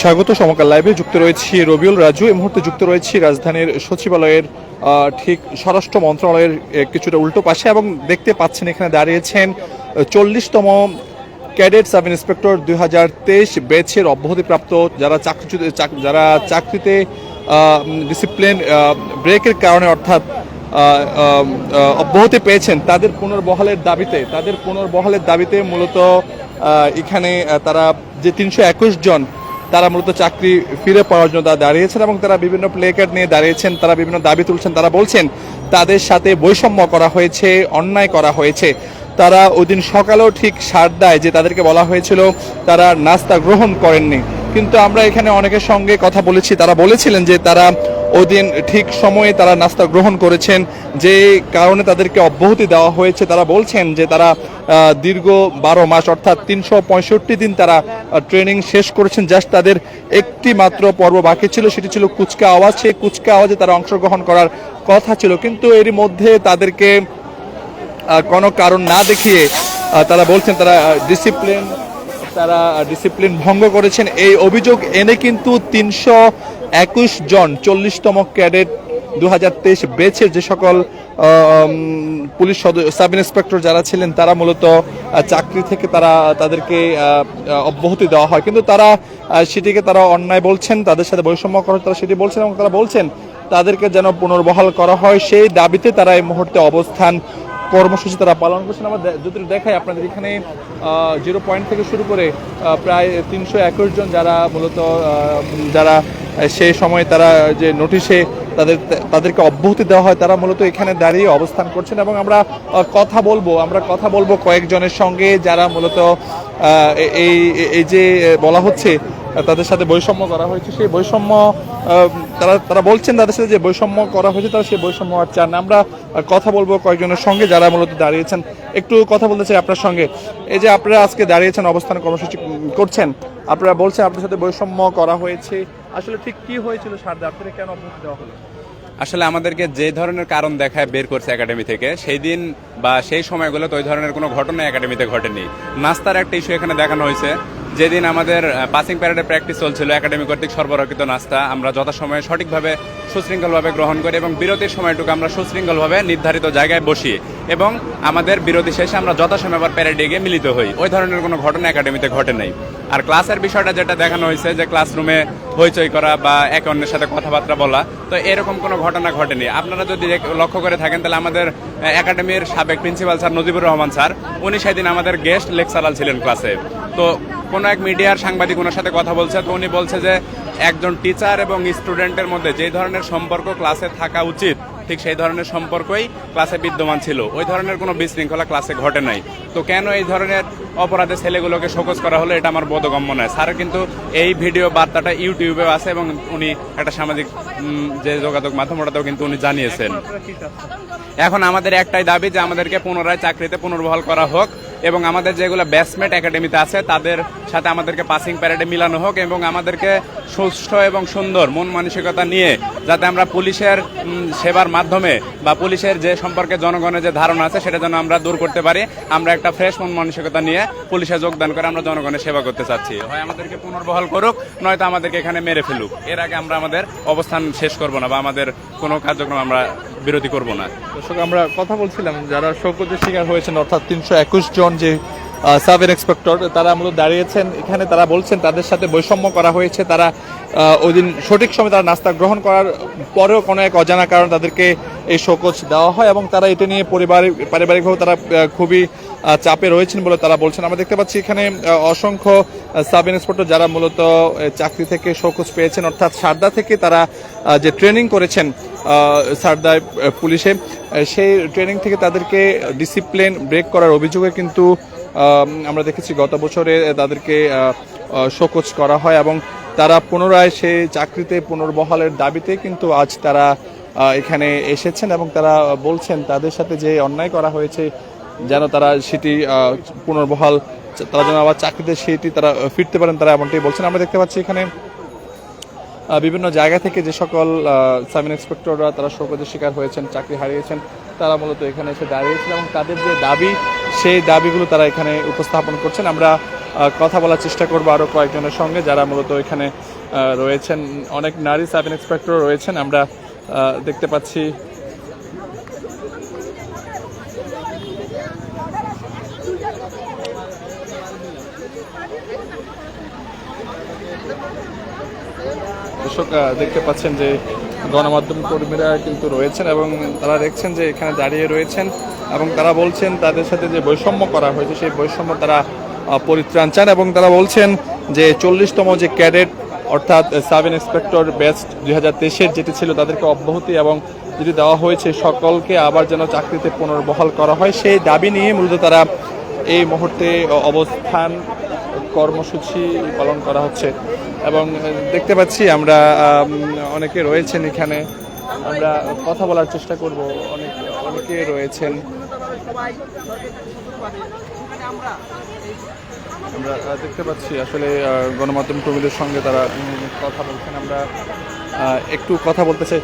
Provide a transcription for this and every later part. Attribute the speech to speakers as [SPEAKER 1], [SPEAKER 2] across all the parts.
[SPEAKER 1] স্বাগত, সমকাল লাইভে যুক্ত রয়েছি রবিউল রাজু। এই মুহূর্তে যুক্ত রয়েছি রাজধানীর সচিবালয়ের ঠিক স্বরাষ্ট্র মন্ত্রণালয়ের কিছুটা উল্টো পাশে এবং দেখতে পাচ্ছেন এখানে দাঁড়িয়েছেন চল্লিশতম ক্যাডেট সাব ইন্সপেক্টর দুই হাজার তেইশ ব্যাচের অব্যাহতিপ্রাপ্ত যারা চাকরি যারা চাকরিতে ডিসিপ্লিন ব্রেকের কারণে অর্থাৎ অব্যাহতি পেয়েছেন, তাদের পুনর্বহালের দাবিতে, তাদের পুনর্বহালের দাবিতে মূলত এখানে তারা যে তিনশো একুশ জন তারা মূলত চাকরি ফিরে পাওয়ার জন্য তারা দাঁড়িয়েছেন এবং তারা বিভিন্ন প্লে কার্ড নিয়ে দাঁড়িয়েছেন, তারা বিভিন্ন দাবি তুলছেন, তারা বলছেন তাদের সাথে বৈষম্য করা হয়েছে, অন্যায় করা হয়েছে। তারা ওই দিন সকালেও ঠিক সার দেয় যে তাদেরকে বলা হয়েছিল, তারা নাস্তা গ্রহণ করেননি। কিন্তু আমরা এখানে অনেকের সঙ্গে কথা বলেছি, তারা বলেছিলেন যে তারা ওই দিন ঠিক সময়ে তারা নাস্তা গ্রহণ করেছেন। যে কারণে তাদেরকে অব্যাহতি দেওয়া হয়েছে, তারা বলছেন যে তারা দীর্ঘ বারো মাস অর্থাৎ তিনশো পঁয়ষট্টি দিন তারা ট্রেনিং শেষ করেছেন। জাস্ট তাদের একটি মাত্র পর্ব বাকি ছিল, সেটি ছিল কুচকা আওয়াজ। সেই কুচকা আওয়াজে তারা অংশগ্রহণ করার কথা ছিল। কিন্তু এরই মধ্যে তাদেরকে কোনো কারণ না দেখিয়ে তারা বলছেন তারা ডিসিপ্লিন তারা ডিসিপ্লিন ভঙ্গ করেছেন। এই অভিযোগ এনে কিন্তু তিনশো একুশ জন চল্লিশতম ক্যাডেট দু হাজার তেইশ বেছে যে সকল পুলিশ সাব ইন্সপেক্টর যারা ছিলেন, তারা মূলত চাকরি থেকে তারা তাদেরকে অব্যাহতি দেওয়া হয়। কিন্তু তারা সেটিকে তারা অন্যায় বলছেন, তাদের সাথে বৈষম্য করা তারা সেটি বলছেন এবং তারা বলছেন, তাদেরকে যেন পুনর্বহাল করা হয়। সেই দাবিতে তারা এই মুহূর্তে অবস্থান কর্মসূচি তারা পালন করছেন। আমরা যদি দেখাই আপনাদের এখানে জিরো পয়েন্ট থেকে শুরু করে প্রায় তিনশো একুশ জন যারা মূলত যারা সেই সময় তারা যে নোটিশে তাদের, তাদেরকে অব্যাহতি দেওয়া হয়, তারা মূলত এখানে দাঁড়িয়ে অবস্থান করছেন এবং আমরা কথা বলব, আমরা কথা বলব কয়েকজনের সঙ্গে যারা মূলত এই এই যে বলা হচ্ছে তাদের সাথে বৈষম্য করা হয়েছে। সেই বৈষম্য তারা তারা বলছেন তাদের সাথে যে বৈষম্য করা হয়েছে, তারা সেই বৈষম্য আর চান আমরা কথা বলব কয়েকজনের সঙ্গে যারা মূলত দাঁড়িয়েছেন। একটু কথা বলতে চাই আপনার সঙ্গে। এই যে আপনারা আজকে দাঁড়িয়েছেন, অবস্থান কর্মসূচি করছেন, আপনারা বলছেন আপনার সাথে বৈষম্য করা হয়েছে। আসলে ঠিক কি হয়েছিল সারদা? আপনাদের কেন অব্যাহতি দেওয়া হলো?
[SPEAKER 2] আসলে আমাদেরকে যে ধরনের কারণ দেখায় বের করছে একাডেমি থেকে, সেই দিন বা সেই সময়গুলোতে ওই ধরনের কোনো ঘটনা একাডেমিতে ঘটেনি। নাস্তার একটা ইস্যু এখানে দেখানো হয়েছে। যেদিন আমাদের পাসিং প্যারেডে প্র্যাকটিস চলছিল একাডেমি কর্তৃক সরবরাহিত নাস্তা, আমরা যথাসময়ে সঠিকভাবে, সুশৃঙ্খলভাবে গ্রহণ করি এবং বিরতির সময়টুকু আমরা সুশৃঙ্খলভাবে নির্ধারিত জায়গায় বসি এবং আমাদের বিরতি শেষে আমরা যথাসময়ে আবার প্যারেডে গিয়ে মিলিত হই। ওই ধরনের কোনো ঘটনা একাডেমিতে ঘটে নাই। আর ক্লাসের বিষয়টা যেটা দেখানো হয়েছে যে ক্লাসরুমে হইচই করা বা একে অন্যের সাথে কথাবার্তা বলা, তো এরকম কোনো ঘটনা ঘটেনি। আপনারা যদি লক্ষ্য করে থাকেন, তাহলে আমাদের একাডেমির সাবেক principal sir Najibur Rahman sir, উনি সেদিন আমাদের গেস্ট লেকচারাল ছিলেন ক্লাসে তো কোনো এক মিডিয়ার সাংবাদিক ওনার সাথে কথা বলছে, তো উনি বলছে যে একজন টিচার এবং স্টুডেন্টের মধ্যে যে ধরনের সম্পর্ক ক্লাসে থাকা উচিত, ঠিক সেই ধরনের সম্পর্কই ক্লাসে বিদ্যমান ছিল। ওই ধরনের কোনো বিশৃঙ্খলা ক্লাসে ঘটে নাই। তো কেন এই ধরনের অপরাধে ছেলেগুলোকে শোকজ করা হলো এটা আমার বোধগম্য নয়। স্যার কিন্তু এই ভিডিও বার্তাটা ইউটিউবেও আছে এবং উনি একটা সামাজিক যে যোগাযোগ মাধ্যম ওটাতেও কিন্তু উনি জানিয়েছেন। এখন আমাদের একটাই দাবি যে আমাদেরকে পুনরায় চাকরিতে পুনর্বহাল করা হোক। এবং আমাদের যেগুলো ব্যাটসমেট একাডেমিতে আছে, তাদের সাথে আমাদেরকে পাসিং প্যারেডে মিলানো হোক এবং আমাদেরকে সুস্থ এবং সুন্দর মন মানসিকতা নিয়ে যাতে আমরা পুলিশের সেবার মাধ্যমে বা পুলিশের যে সম্পর্কে জনগণের যে ধারণা আছে সেটা যেন আমরা দূর করতে পারি। আমরা একটা ফ্রেশ মন মানসিকতা নিয়ে পুলিশে যোগদান করে আমরা জনগণের সেবা করতে চাচ্ছি। হয় আমাদেরকে পুনর্বহাল করুক, নয়তো আমাদেরকে এখানে মেরে ফেলুক। এর আগে আমরা আমাদের অবস্থান শেষ করব না বা আমাদের কোনো কার্যক্রম আমরা বিরতি করব না।
[SPEAKER 1] দর্শক, আমরা কথা বলছিলাম, যারা শোকজের শিকার হয়েছেন, অর্থাৎ তিনশো একুশ জন যে সাব ইন্সপেক্টর, তারা মূলত দাঁড়িয়েছেন। এখানে তারা বলছেন তাদের সাথে বৈষম্য করা হয়েছে। তারা ওই দিন সঠিক সময় তারা নাস্তা গ্রহণ করার পরেও কোনো এক অজানা কারণ তাদেরকে এই শোকজ দেওয়া হয় এবং তারা এটা নিয়ে পরিবারিক পারিবারিকভাবে তারা খুবই চাপে রয়েছেন বলে তারা বলছেন। আমরা দেখতে পাচ্ছি এখানে অসংখ্য সাব ইন্সপেক্টর যারা মূলত চাকরি থেকে শোকজ পেয়েছেন, অর্থাৎ সারদা থেকে তারা যে ট্রেনিং করেছেন সারদায় পুলিশে সেই ট্রেনিং থেকে তাদেরকে ডিসিপ্লিন ব্রেক করার অভিযোগে কিন্তু আমরা দেখেছি গত বছরে তাদেরকে শোকজ করা হয় এবং তারা পুনরায় সেই চাকরিতে পুনর্বহালের দাবিতে কিন্তু আজ তারা এখানে এসেছেন এবং তারা বলছেন তাদের সাথে যে অন্যায় করা হয়েছে, যেন তারা সেটি পুনর্বহাল, তারা যেন আবার চাকরিতে সেটি তারা ফিরতে পারেন তারা এমনটাই বলছেন। আমরা দেখতে পাচ্ছি এখানে বিভিন্ন জায়গা থেকে যে সকল সাব ইন্সপেক্টররা তারা শোকজের শিকার হয়েছেন, চাকরি হারিয়েছেন, তারা মূলত এখানে এসে দাঁড়িয়েছেন এবং তাদের যে দাবি সেই দাবিগুলো তারা এখানে উপস্থাপন করছেন। আমরা কথা বলার চেষ্টা করব আরও কয়েকজনের সঙ্গে যারা মূলত এখানে রয়েছেন। অনেক নারী সাব ইন্সপেক্টর রয়েছেন। আমরা দেখতে পাচ্ছি দর্শক দেখতে পাচ্ছেন যে গণমাধ্যম কর্মীরা কিন্তু রয়েছেন এবং তারা দেখছেন যে এখানে দাঁড়িয়ে রয়েছেন এবং তারা বলছেন তাদের সাথে যে বৈষম্য করা হয়েছে, সেই বৈষম্য তারা পরিত্রাণ চান এবং তারা বলছেন যে চল্লিশতম যে ক্যাডেট, অর্থাৎ সাব ইন্সপেক্টর বেস্ট দুই হাজার তেইশের যেটি ছিল তাদেরকে অব্যাহতি এবং যেটি দেওয়া হয়েছে সকলকে আবার যেন চাকরিতে পুনর্বহাল করা হয়, সেই দাবি নিয়ে মূলত তারা এই মুহূর্তে অবস্থান কর্মসূচি পালন করা হচ্ছে। এবং দেখতে পাচ্ছি আমরা অনেকে রয়েছেন এখানে। আমরা কথা বলার চেষ্টা করব। অনেক, অনেকে রয়েছেন। আমরা দেখতে পাচ্ছি আসলে গণমাধ্যম কর্মীদের সঙ্গে তারা কথা বলছেন। আমরা একটু কথা বলতে চাই।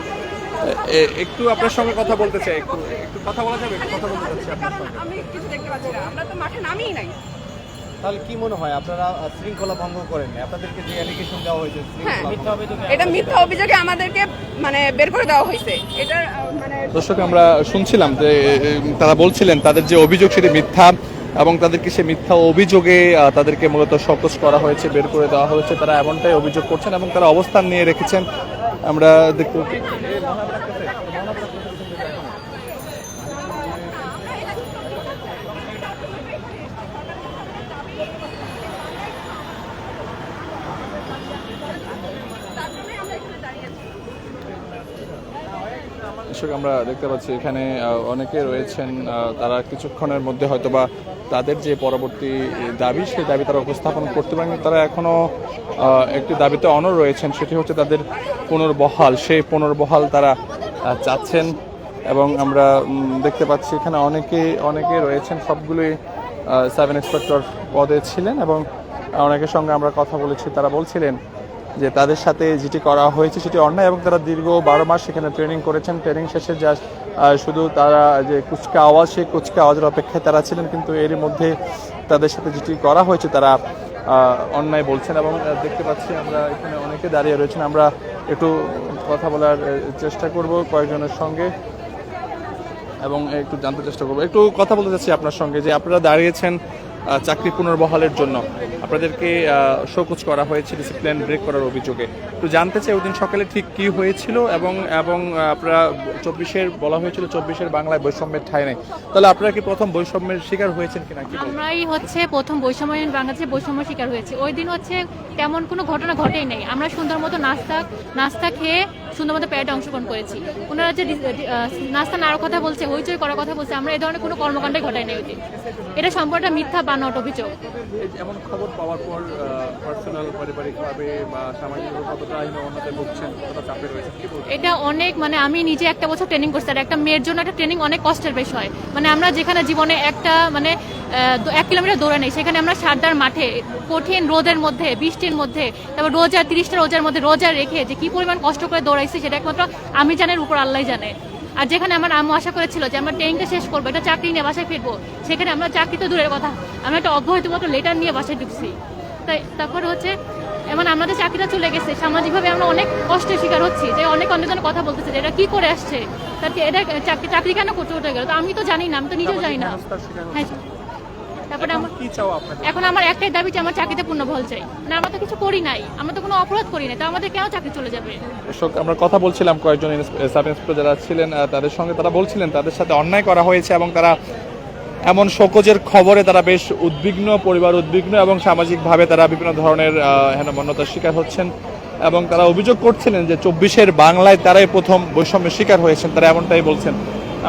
[SPEAKER 1] একটু আপনার সঙ্গে কথা বলতে চাই। একটু একটু কথা বলা যাবে? কথা বলতে চাচ্ছি আপনার সঙ্গে।
[SPEAKER 3] আমি কিছু দেখতে পাচ্ছি না। আমরা তো মাঠে নামিই নাই।
[SPEAKER 4] তাহলে কি মনে হয় আপনারা শৃঙ্খলা ভঙ্গ করেন আপনাদেরকে যে অ্যালিগেশন দেওয়া হয়েছে
[SPEAKER 3] হ্যাঁ
[SPEAKER 4] মিথ্যা অভিযোগে
[SPEAKER 3] এটা মিথ্যা অভিযোগে আমাদেরকে মানে বের করে দেওয়া হয়েছে। এটা মানে
[SPEAKER 1] দর্শক আমরা শুনছিলাম যে তারা বলছিলেন তাদের যে অভিযোগ সেটি মিথ্যা এবং তাদেরকে সে মিথ্যা অভিযোগে তাদেরকে মূলত শোকজ করা হয়েছে বের করে দেওয়া হয়েছে। তারা এমনটাই অভিযোগ করছেন এবং তারা অবস্থান নিয়ে রেখেছেন। আমরা দেখতে দর্শক আমরা দেখতে পাচ্ছি এখানে অনেকে রয়েছেন তারা কিছুক্ষণের মধ্যে হয়তো বা তাদের যে পরবর্তী দাবি সেই দাবি তারা উপস্থাপন করতে পারেন তারা এখনও আহ, একটি দাবিতে অনর রয়েছেন সেটি হচ্ছে তাদের পুনর্বহাল। সেই পুনর্বহাল তারা চাচ্ছেন এবং আমরা দেখতে পাচ্ছি এখানে অনেকে অনেকে রয়েছেন সবগুলোই সাব ইন্সপেক্টর পদে ছিলেন এবং অনেকের সঙ্গে আমরা কথা বলেছি। তারা বলছিলেন যে তাদের সাথে যেটি করা হয়েছে সেটি অন্যায় এবং তারা দীর্ঘ বারো মাস সেখানে ট্রেনিং করেছেন। ট্রেনিং শেষে যা শুধু তারা যে কুচকা আওয়াজ, সেই কুচকা আওয়াজের অপেক্ষায় তারা ছিলেন, কিন্তু এরই মধ্যে তাদের সাথে যেটি করা হয়েছে তারা অন্যায় বলছেন এবং দেখতে পাচ্ছি আমরা এখানে অনেকে দাঁড়িয়ে রয়েছেন। আমরা একটু কথা বলার চেষ্টা করব কয়েকজনের সঙ্গে এবং একটু জানতে চেষ্টা করব। একটু কথা বলতে চাচ্ছি আপনার সঙ্গে যে আপনারা দাঁড়িয়েছেন চাকরি পুনর্বহালের জন্য। আপনাদেরকে শোকজ করা হয়েছে ডিসিপ্লিন ব্রেক করার অভিযোগে। তো জানতে চাই ওই দিন সকালে ঠিক কি হয়েছিল এবং এবং আপনারা চব্বিশের, বলা হয়েছিল চব্বিশের বাংলায় বৈষম্যের ঠাঁই নেই। তাহলে আপনারা কি প্রথম বৈষম্যের শিকার হয়েছেন কিনা
[SPEAKER 5] আমরাই হচ্ছে প্রথম বৈষম্যহীন বাংলাদেশে বৈষম্য শিকার হয়েছে। ওই দিন হচ্ছে তেমন কোনো ঘটনা ঘটেই নেই। আমরা সুন্দর মতো নাস্তা নাস্তা খেয়ে সুন্দর মতো প্যারেডে অংশগ্রহণ করেছি। ওনারা যে নাস্তা নাড়ার কথা বলছে হইচই করার কথা বলছে আমরা এই ধরনের কোনো কর্মকাণ্ডই ঘটাই নাই। ওই এটা সম্পূর্ণ একটা মিথ্যা বানোয়াট অভিযোগ।
[SPEAKER 1] এমন খবর পাওয়ার পর পার্সোনাল পারিবারিকভাবে বা সামাজিকভাবে কতটা অন্যদের ভুগছেন কতটা চাপে রয়েছে
[SPEAKER 5] এটা অনেক মানে আমি নিজে একটা বছর ট্রেনিং করছি আর একটা মেয়ের জন্য একটা ট্রেনিং অনেক কষ্টের বিষয়। মানে আমরা যেখানে জীবনে একটা মানে এক কিলোমিটার দৌড়ে নেই। সেখানে আমরা সারদার মাঠে কঠিন রোদের মধ্যে বৃষ্টির মধ্যে তারপর রোজা তিরিশটা রোজার মধ্যে রোজা রেখে যে কি পরিমাণ কষ্ট করে দৌড়াইছি সেটা একমাত্র আমি জানের উপর আল্লাহ জানে। আর যেখানে আমার আম্মু আশা করেছিল যে আমরা ট্রেনিংটা শেষ করব একটা চাকরি নিয়ে বাসায় ফিরবো সেখানে আমরা চাকরি তো দূরের কথা আমরা একটা অব্যাহত মতো লেটার নিয়ে বাসায় ঢুকছি। তাই তারপর হচ্ছে এমন আমাদের চাকরিটা চলে গেছে সামাজিকভাবে আমরা অনেক কষ্টের শিকার হচ্ছি যে অনেক অন্যজন কথা বলতেছে যে এটা কি করে আসছে তার এটা চাকরি চাকরি কেন করতে উঠে গেল? তো আমি তো জানি না আমি তো নিজেও জানি না। হ্যাঁ তারপরে আমার
[SPEAKER 1] কি চাও আপনাদের?
[SPEAKER 5] এখন আমার একটাই দাবি যে আমার চাকরিতে পূর্ণ বল চাই। না আমরা তো কিছু করি নাই। আমরা তো কোনো অপরাধ করি নাই। তো আমাদের কেন চাকরি চলে যাবে?
[SPEAKER 1] দর্শক আমরা কথা বলছিলাম কয়েকজন সাব ইন্সপেক্টর যারা ছিলেন তাদের সঙ্গে তারা বলছিলেন তাদের সাথে অন্যায় করা হয়েছে এবং তারা এমন শোকজের খবরে তারা বেশ উদ্বিগ্ন পরিবার উদ্বিগ্ন এবং সামাজিকভাবে তারা বিভিন্ন ধরনের হেনমন্যতার শিকার হচ্ছেন এবং তারা অভিযোগ করছিলেন যে চব্বিশের বাংলায় তারাই প্রথম বৈষম্যের শিকার হয়েছেন। তারা এমনটাই বলছেন।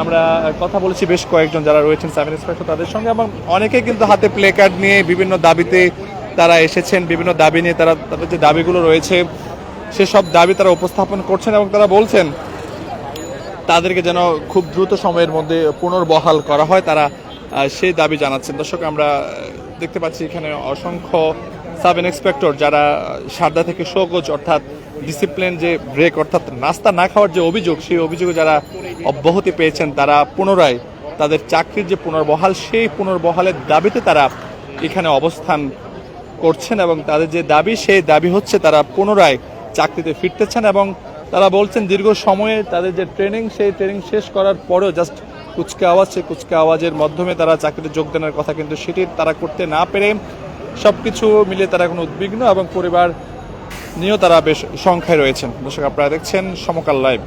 [SPEAKER 1] আমরা কথা বলেছি বেশ কয়েকজন যারা রয়েছেন সাব ইন্সপেক্টর তাদের সঙ্গে, এবং অনেকে কিন্তু হাতে প্লে কার্ড নিয়ে বিভিন্ন দাবিতে তারা এসেছেন, বিভিন্ন দাবি নিয়ে তারা, তাদের যে দাবিগুলো রয়েছে, সেসব দাবি তারা উপস্থাপন করছেন এবং তারা বলছেন, তাদেরকে যেন খুব দ্রুত সময়ের মধ্যে পুনর্বহাল করা হয়, তারা সেই দাবি জানাচ্ছেন। দর্শক, আমরা দেখতে পাচ্ছি এখানে অসংখ্য সাব ইন্সপেক্টর যারা সারদা থেকে শোকজ অর্থাৎ ডিসিপ্লিন যে ব্রেক অর্থাৎ নাস্তা না খাওয়ার যে অভিযোগ, সেই অভিযোগে যারা অব্যাহতি পেয়েছেন তারা পুনরায় তাদের চাকরির যে পুনর্বহাল, সেই পুনর্বহালের দাবিতে তারা এখানে অবস্থান করছেন এবং তাদের যে দাবি, সেই দাবি হচ্ছে তারা পুনরায় চাকরিতে ফিরতেছেন এবং তারা বলছেন দীর্ঘ সময়ে তাদের যে ট্রেনিং, সেই ট্রেনিং শেষ করার পরেও জাস্ট কুচকে আওয়াজ, সেই কুচকে আওয়াজের মাধ্যমে তারা চাকরিতে যোগদানের কথা কিন্তু সেটি তারা করতে না পেরে সব কিছু মিলে তারা এখন উদ্বিগ্ন এবং পরিবার নিয়েও তারা বেশ সংখ্যায় রয়েছেন। দর্শক, আপনারা দেখছেন সমকাল লাইভ।